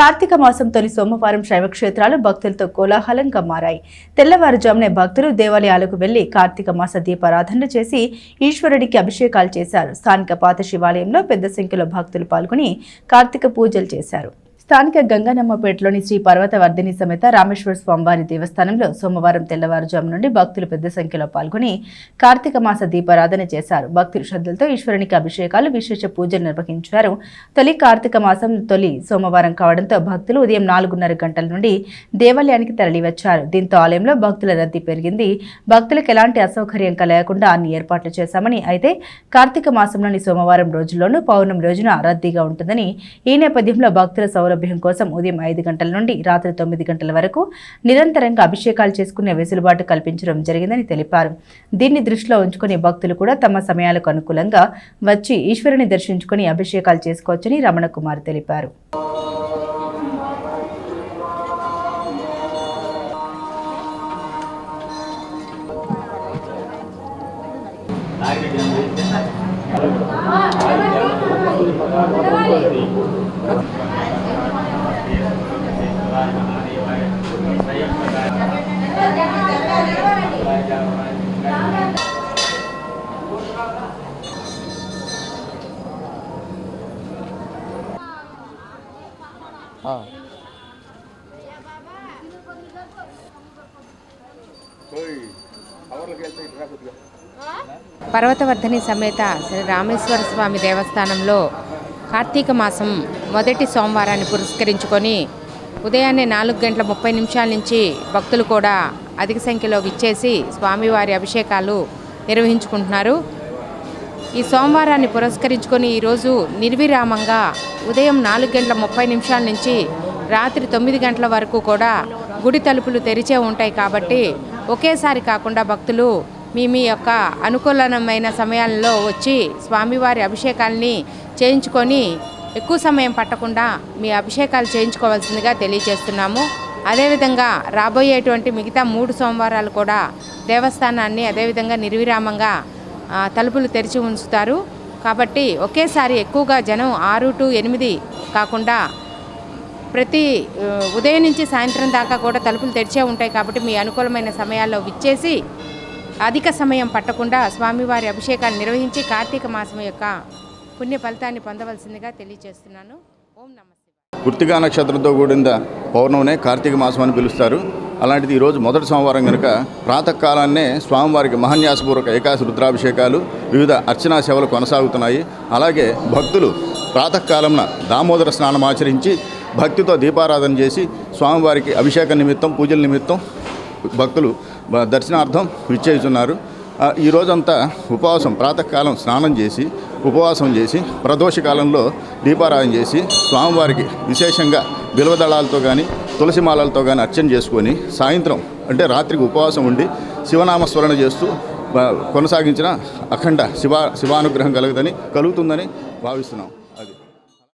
కార్తీక మాసం తొలి సోమవారం శైవక్షేత్రాలు భక్తులతో కోలాహలంగా మారాయి. తెల్లవారుజామునే భక్తులు దేవాలయాలకు వెళ్ళి కార్తీక మాస దీపారాధనలు చేసి ఈశ్వరుడికి అభిషేకాలు చేశారు. స్థానిక పాత శివాలయంలో పెద్ద సంఖ్యలో భక్తులు పాల్గొని కార్తీక పూజలు చేశారు. స్థానిక గంగానమ్మపేటలోని శ్రీ పర్వతవర్ధిని సమేత రామేశ్వర స్వామివారి దేవస్థానంలో సోమవారం తెల్లవారుజాము నుండి భక్తులు పెద్ద సంఖ్యలో పాల్గొని కార్తీక మాస దీపారాధన చేశారు. భక్తులు శ్రద్ధలతో ఈశ్వరునికి అభిషేకాలు విశేష పూజలు నిర్వహించారు. తొలి కార్తీక మాసం తొలి సోమవారం కావడంతో భక్తులు ఉదయం నాలుగున్నర గంటల నుండి దేవాలయానికి తరలివచ్చారు. దీంతో ఆలయంలో భక్తుల రద్దీ పెరిగింది. భక్తులకు ఎలాంటి అసౌకర్యం కలగకుండా అన్ని ఏర్పాట్లు చేశామని అయితే కార్తీక మాసంలోని సోమవారం రోజుల్లోనూ పౌర్ణమి రోజున రద్దీగా ఉంటుందని ఈ నేపథ్యంలో భక్తుల సౌలభ్యం కోసం ఉదయం ఐదు గంటల నుండి రాత్రి తొమ్మిది గంటల వరకు నిరంతరంగా అభిషేకాలు చేసుకునే వెసులుబాటు కల్పించడం జరిగిందని తెలిపారు. దీన్ని దృష్టిలో ఉంచుకుని భక్తులు కూడా తమ సమయాలకు అనుకూలంగా వచ్చి ఈశ్వరుని దర్శించుకుని అభిషేకాలు చేసుకోవచ్చని రమణ కుమార్ తెలిపారు. పర్వతవర్ధని సమేత శ్రీ రామేశ్వర స్వామి దేవస్థానంలో కార్తీక మాసం మొదటి సోమవారాన్ని పురస్కరించుకొని ఉదయాన్నే నాలుగు గంటల ముప్పై నిమిషాల నుంచి భక్తులు కూడా అధిక సంఖ్యలో విచ్చేసి స్వామివారి అభిషేకాలు నిర్వహించుకుంటున్నారు. ఈ సోమవారాన్ని పురస్కరించుకొని ఈరోజు నిర్విరామంగా ఉదయం నాలుగు గంటల ముప్పై నిమిషాల నుంచి రాత్రి తొమ్మిది గంటల వరకు కూడా గుడి తలుపులు తెరిచే ఉంటాయి కాబట్టి ఒకేసారి కాకుండా భక్తులు మీ మీ యొక్క అనుకూలమైన సమయాల్లో వచ్చి స్వామివారి అభిషేకాల్ని చేయించుకొని ఎక్కువ సమయం పట్టకుండా మీ అభిషేకాలు చేయించుకోవాల్సిందిగా తెలియజేస్తున్నాము. అదేవిధంగా రాబోయేటువంటి మిగతా మూడు సోమవారాలు కూడా దేవస్థానాన్ని అదేవిధంగా నిర్విరామంగా తలుపులు తెరిచి ఉంచుతారు. కాబట్టి ఒకేసారి ఎక్కువగా జనం ఆరు టు ఎనిమిది కాకుండా ప్రతి ఉదయం నుంచి సాయంత్రం దాకా కూడా తలుపులు తెరిచే ఉంటాయి కాబట్టి మీ అనుకూలమైన సమయాల్లో విచ్చేసి అధిక సమయం పట్టకుండా స్వామివారి అభిషేకాన్ని నిర్వహించి కార్తీక మాసం యొక్క పుణ్య ఫలితాన్ని పొందవలసిందిగా తెలియజేస్తున్నాను. ఓం నమస్తే గుర్తిగా నక్షత్రంతో కూడిన పౌర్ణమినే కార్తీక మాసం అని పిలుస్తారు. అలాంటిది ఈరోజు మొదటి సోమవారం కనుక ప్రాతకాలాన్నే స్వామివారికి మహాన్యాసపూర్వక ఏకాశ రుద్రాభిషేకాలు వివిధ అర్చనా సేవలు కొనసాగుతున్నాయి. అలాగే భక్తులు ప్రాతకాలంన దామోదర స్నానం ఆచరించి భక్తితో దీపారాధన చేసి స్వామివారికి అభిషేక నిమిత్తం పూజల నిమిత్తం భక్తులు దర్శనార్థం విచ్చేస్తున్నారు ఈ రోజంతా ఉపవాసం ప్రాతకాలం స్నానం చేసి ఉపవాసం చేసి ప్రదోష కాలంలో దీపారాధన చేసి స్వామివారికి విశేషంగా బిల్వదళాలతో కానీ తులసి మాలలతో కానీ అర్చన చేసుకొని సాయంత్రం అంటే రాత్రికి ఉపవాసం ఉండి శివనామస్మరణ చేస్తూ కొనసాగించిన అఖండ శివ శివానుగ్రహం కలుగుదని కలుగుతుందని భావిస్తున్నాం.